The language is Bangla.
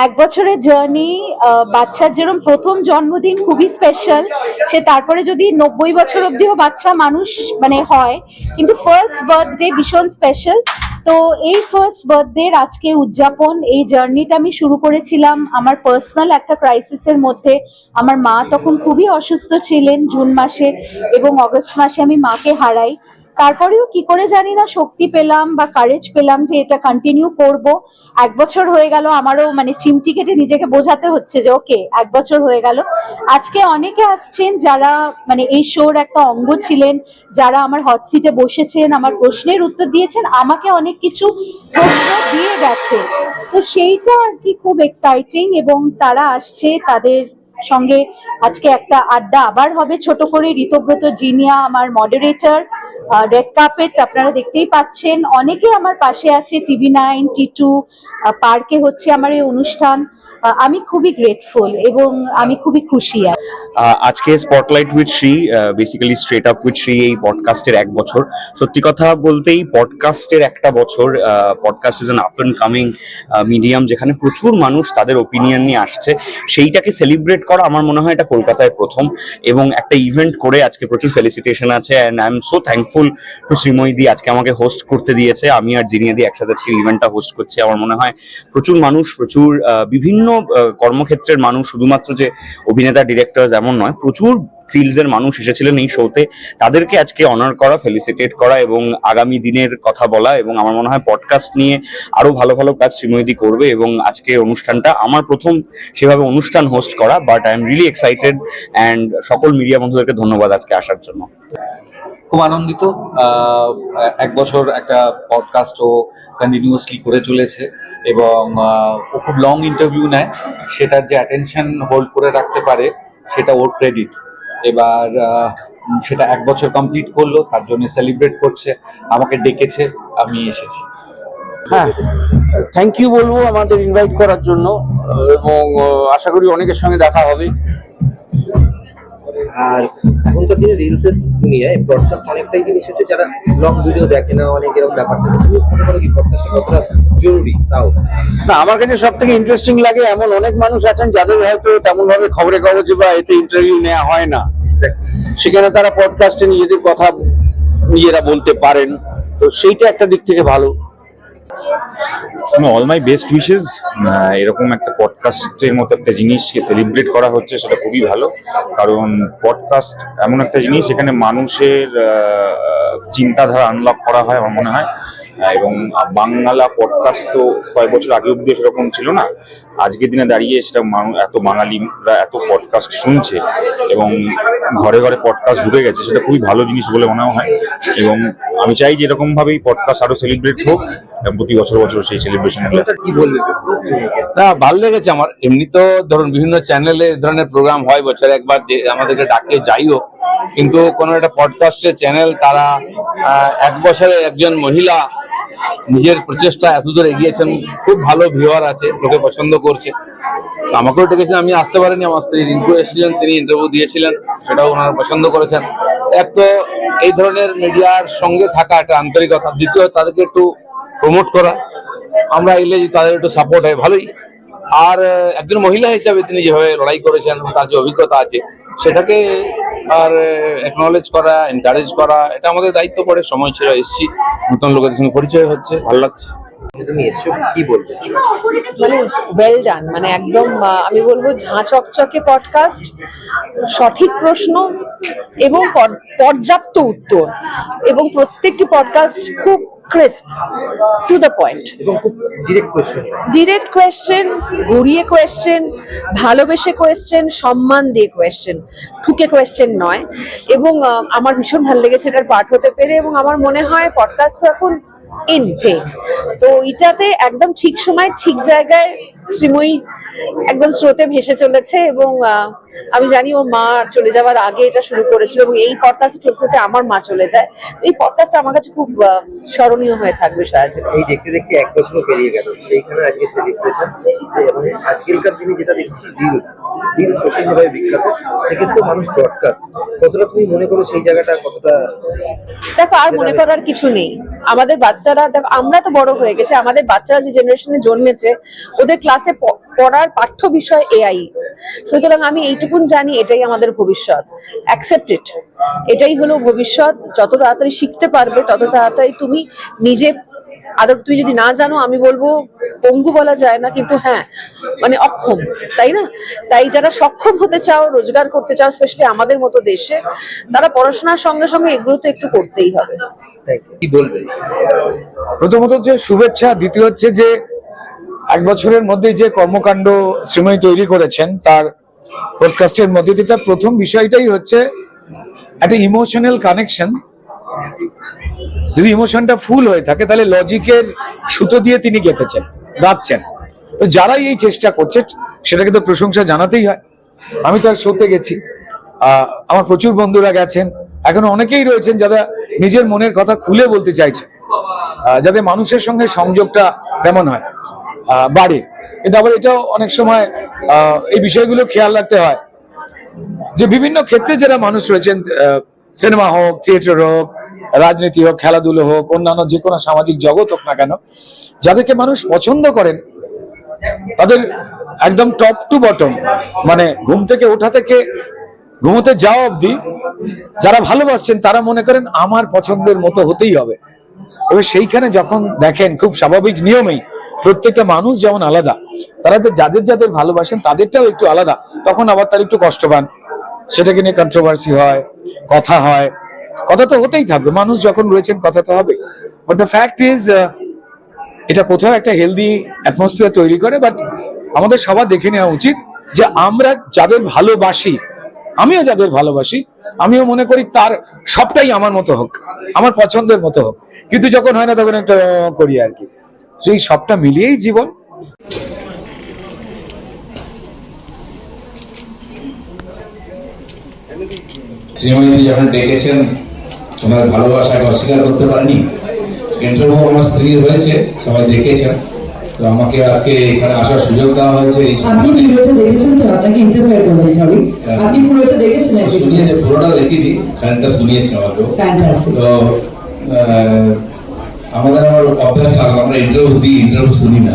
এক বছরের জার্নি বাচ্চার যেরকম প্রথম জন্মদিন খুবই স্পেশাল সে তারপরে যদি নব্বই বছর অবধিও বাচ্চা মানুষ মানে হয়, কিন্তু ফার্স্ট বার্থডে ভীষণ স্পেশাল তো এই ফার্স্ট বার্থডে আজকে উদযাপন, এই জার্নিটা আমি শুরু করেছিলাম আমার পার্সোনাল একটা ক্রাইসিসের মধ্যে। আমার মা তখন খুবই অসুস্থ ছিলেন জুন মাসে এবং অগস্ট মাসে আমি মাকে হারাই। তারপরেও কি করে জানি না, শক্তি পেলাম বা কারেজ পেলাম যে এটা কন্টিনিউ করব। এক বছর হয়ে গেল, আমারও মানে চিমটি কেটে নিজেকে বোঝাতে হচ্ছে যে ওকে এক বছর হয়ে গেল। আজকে অনেকে আসছেন যারা মানে এই শোর একটা অঙ্গ ছিলেন, যারা আমার হট সিটে বসেছেন, আমার প্রশ্নের উত্তর দিয়েছেন, আমাকে অনেক কিছু প্রশ্ন দিয়ে গেছে। তো সেইটা আর কি খুব এক্সাইটিং এবং তারা আসছে তাদের সঙ্গে আজকে একটা আড্ডা আবার হবে। ছোট করে ঋতব্রত জিনিয়া, আমার মডারেটর রেড কার্পেট আপনারা দেখতেই পাচ্ছেন। অনেকে আমার পাশে আছে টিভি নাইন টি টু পার্কে হচ্ছে আমার এই অনুষ্ঠান। আমি খুবই গ্রেটফুল এবং আমি খুবই খুশি আজকে spotlight with Shri basically straight up with Shri এই পডকাস্টের এক বছর। সত্যি কথা বলতেই পডকাস্টের একটা বছর podcast is an up and coming medium যেখানে প্রচুর মানুষ তাদের ওপিনিয়ন নিয়ে আসছে। সেইটাকে সেলিব্রেট করা আমার মনে হয় এটা কলকাতায় প্রথম এবং একটা ইভেন্ট করে আজকে প্রচুর ফেলিসিটেশন আছে and I am so thankful to Shreemoyee আজকে আমাকে হোস্ট করতে দিয়েছে। আমি আর জিনিয়া দি একসাথে আজকে ইভেন্টটা হোস্ট করছি। আমার মনে হয় প্রচুর মানুষ, প্রচুর বিভিন্ন কর্মক্ষেত্রের মানুষ শুধুমাত্র যে অভিনেতা ডিরেক্টর এমন নয়, প্রচুর ফিল্ডস এর মানুষ এসেছিলেন এই শোতে তাদেরকে আজকে অনার করা ফেলিসিটেট করা এবং আগামী দিনের কথা বলা এবং আমার মনে হয় পডকাস্ট নিয়ে আরও ভালো ভালো কাজ শ্রীময়ী করবে এবং আজকে অনুষ্ঠানটা আমার প্রথম সেভাবে অনুষ্ঠান হোস্ট করা but I am really excited and সকল মিডিয়া বন্ধুদেরকে ধন্যবাদ আজকে আসার জন্য। খুব আনন্দিত। এক বছর একটা পডকাস্ট ও কন্টিনিউয়াসলি করে চলেছে। এবং ও খুব লং ইন্টারভিউ নেয়। সেটার যে অ্যাটেনশন হোল্ড করে রাখতে পারে, সেটা ওর ক্রেডিট এবার সেটা এক বছর কমপ্লিট করল, তার জন্য সেলিব্রেট করছে, আমাকে ডেকেছে, আমি এসেছি। হ্যাঁ থ্যাংক ইউ বলব আমাদের ইনভাইট করার জন্য, এবং আশা করি অনেকের সঙ্গে দেখা হবে। আর এখনকার দিনে রিলস এর দুনিয়ায় ব্রডকাস্ট অনেকটাই জিনিস হচ্ছে যারা লং ভিডিও দেখে না অনেক এরকম ব্যাপার থাকে। তুমি মনে করো কি ব্রডকাস্টটা কতটা জরুরি? তাও। না আমার কাছে সব থেকে ইন্টারেস্টিং লাগে এমন অনেক মানুষ আছেন যাদের হয়তো তেমন ভাবে খবরে কাগজে বা এতে ইন্টারভিউ নেওয়া হয় না। সেখানে তারা পডকাস্টে নিজেদের কথা নিজেরা বলতে পারেন। তো সেইটা একটা দিক থেকে ভালো। অল মাই বেস্ট উইশেস এরকম একটা পডকাস্টের মতো একটা জিনিসকে সেলিব্রেট করা হচ্ছে, সেটা খুবই ভালো। কারণ পডকাস্ট এমন একটা জিনিস, এখানে মানুষের চিন্তাধারা আনলক করা হয় আমার মনে হয়। এবং বাংলা পডকাস্ট তো কয়েক বছর আগে অব্দি সেরকম ছিল না। আজকের দিনে দাঁড়িয়ে সেটা মানুষ এত বাঙালিরা এত পডকাস্ট শুনছে এবং ঘরে ঘরে পডকাস্ট ঢুকে গেছে, সেটা খুবই ভালো জিনিস বলে মনে হয়। এবং আমি চাই যে এরকম ভাবেই পডকাস্ট আরও সেলিব্রেট হোক প্রতি বছর বছর সেই সেলিব্রেশন? না, ভালো লেগেছে আমার। এমনি তো ধরুন বিভিন্ন চ্যানেলে ধরনের প্রোগ্রাম হয়, বছরে একবার যে আমাদেরকে ডাকে, যাইও। কিন্তু কোনো একটা পডকাস্টের চ্যানেল তারা এক বছরে একজন মহিলা নিজের প্রচেষ্টা এত দূর এগিয়েছেন, খুব ভালো ভিউয়ার আছে, লোকে পছন্দ করছে। আমাকেও ডেকেছেন আমি আসতে পারিনি, আমার স্ত্রী রিঙ্কু এসেছিলেন, তিনি ইন্টারভিউ দিয়েছিলেন, সেটাও ওনারা পছন্দ করেছেন। এক তো এই ধরনের মিডিয়ার সঙ্গে থাকা একটা আন্তরিকতা, দ্বিতীয় তাদেরকে একটু প্রমোট করা, আমরা এলে তাদের একটু সাপোর্ট হয়, ভালোই। আর, একজন মহিলা হিসাবে তিনি যেভাবে লড়াই করেছেন, তার যে অভিজ্ঞতা আছে সেটাকে আর একনলেজ করা এনকারেজ করা এটা আমাদের দায়িত্ব পড়ে সময় ছিল এসছি। নতুন লোকেদের সঙ্গে পরিচয় হচ্ছে ভালো লাগছে। তুমি এসছো কি বলবে? মানে ওয়েল ডান মানে একদম আমি বলব ঝাঁ চকচকে পডকাস্ট সঠিক প্রশ্ন এবং পর্যাপ্ত উত্তর। এবং প্রত্যেকটি পডকাস্ট খুব crisp to the point direct question direct question ভালোবেসে কোয়েশ্চেন সম্মান দিয়ে কোয়েশ্চেন ঠুকে কোয়েশ্চেন নয়। এবং আমার ভীষণ ভালো লেগেছে এটার পাঠ হতে পেরে এবং আমার মনে হয় পডকাস্ট তো এখন ইন তো এটাতে একদম ঠিক সময় ঠিক জায়গায় শ্রীময়ী একদম স্রোতে ভেসে চলেছে এবং আমি জানি ওর মা চলে যাওয়ার আগে এটা শুরু করেছিল এবং এই পডকাস্ট চলতে চলতে আমার মা চলে যায়। এই পডকাস্ট আমার কাছে খুব স্মরণীয় হয়ে থাকবে সারা এই দেখতে দেখতে এক বছরও পেরিয়ে গেল। সেইখানে আজকে সেলিব্রেশন এবং আজকালকার দিনে যেটা দেখছি রিলস রিলস প্রচন্ডভাবে বিখ্যাত। সেক্ষেত্রে মানুষ ব্রডকাস্ট কতটা তুমি মনে করো সেই জায়গাটা কতটা দেখো আর মনে করার কিছু নেই। আমাদের বাচ্চারা দেখো আমরা তো বড় হয়ে গেছে। আমাদের বাচ্চারা যে জেনারেশনে জন্মেছে ওদের ক্লাসে পড়ার পাঠ্য বিষয় এআই সুতরাং আমি এইটুকুন জানি, এটাই আমাদের ভবিষ্যৎ। অ্যাকসেপ্টেড এটাই হলো ভবিষ্যৎ। যত তাড়াতাড়ি শিখতে পারবে, তত তাড়াতাড়ি তুমি নিজে আদর তুমি যদি না জানো, আমি বলব, পঙ্গু বলা যায় না, কিন্তু হ্যাঁ মানে অক্ষম, তাই না? তাই যারা সক্ষম হতে চাও, রোজগার করতে চাও স্পেশালি আমাদের মতো দেশে, তারা পড়াশোনার সঙ্গে সঙ্গে এগুলো তো একটু করতেই হবে. কি বলবেন? প্রথমত যে শুভেচ্ছা, দ্বিতীয় হচ্ছে যে এক বছরের মধ্যে যে কর্মকাণ্ড শ্রীময়ী তৈরি করেছেন তার পডকাস্টের মধ্যে তার প্রথম বিষয়টাই হচ্ছে একটা ইমোশনাল কানেকশন যদি ইমোশনটা ফুল হয়ে থাকে তাহলে লজিকের সুতো দিয়ে তিনি গেঁথেছেন গাচ্ছেন তো যারাই এই চেষ্টা করছে সেটাকে তো প্রশংসা জানাতেই হয়। আমি তার শোতে গেছি। আমার প্রচুর বন্ধুরা গেছেন। এখন অনেকেই রয়েছেন যারা নিজের মনের কথা খুলে বলতে চাইছেন আহ, যাতে মানুষের সঙ্গে সংযোগটা কেমন হয়। বাড়ে। কিন্তু আবার এটাও অনেক সময় এই বিষয়গুলো খেয়াল রাখতে হয়। যে বিভিন্ন ক্ষেত্রে যারা মানুষ রয়েছেন সিনেমা হোক, থিয়েটার হোক, রাজনীতি হোক, খেলাধুলো হোক, অন্যান্য যে কোনো সামাজিক জগৎ হোক না কেন, যাদেরকে মানুষ পছন্দ করেন, তাদের একদম টপ টু বটম মানে ঘুম থেকে ওঠা থেকে ঘুমোতে যাওয়া অবধি যারা ভালোবাসছেন, তারা মনে করেন, আমার পছন্দের মতো হতেই হবে। এবার সেইখানে যখন দেখেন, খুব স্বাভাবিক নিয়মেই প্রত্যেকটা মানুষ যেমন আলাদা, তারা যাদের যাদের ভালোবাসেন তাদেরটাও একটু আলাদা, তখন আবার তার একটু কষ্ট পান। সেটাকে নিয়ে কন্ট্রোভার্সি হয়, কথা হয়। কথা তো হতেই থাকবে, মানুষ যখন রয়েছেন কথা তো হবে। বাট দ্য ফ্যাক্ট ইজ এটা কোথাও একটা হেলদি অ্যাটমসফিয়ার তৈরি করে বাট আমাদের সবার দেখে নেওয়া উচিত যে আমরা যাদের ভালোবাসি, আমিও যাদের ভালোবাসি, আমিও মনে করি তার সবটাই আমার মতো হোক, আমার পছন্দের মতো হোক। কিন্তু যখন হয় না, তখন একটা করি আর কি। সেই সবটা মিলিয়েই জীবন। যখন ডেকেছেন ওনার ভালোবাসাকে অস্বীকার করতে পারেনি ইন্টারভিউ আমার স্ত্রীর হয়েছে সবাই দেখেছেন। তো আমাকে আজকে এখানে আসার সুযোগ দেওয়া হয়েছে এই আপনি ভিডিওটা দেখেছেন তো? আপনাকে ইন্টারফেয়ার করবেন সরি আপনি পুরোটা দেখেছেন শুনিয়েছে পুরোটা দেখিনি খানিকটা শুনিয়েছে আমাকেও। ফ্যান্টাস্টিক তো আহ, আমাদের আমার অভ্যাসটা থাকল আমরা ইন্টারভিউ দিই ইন্টারভিউ শুনি না।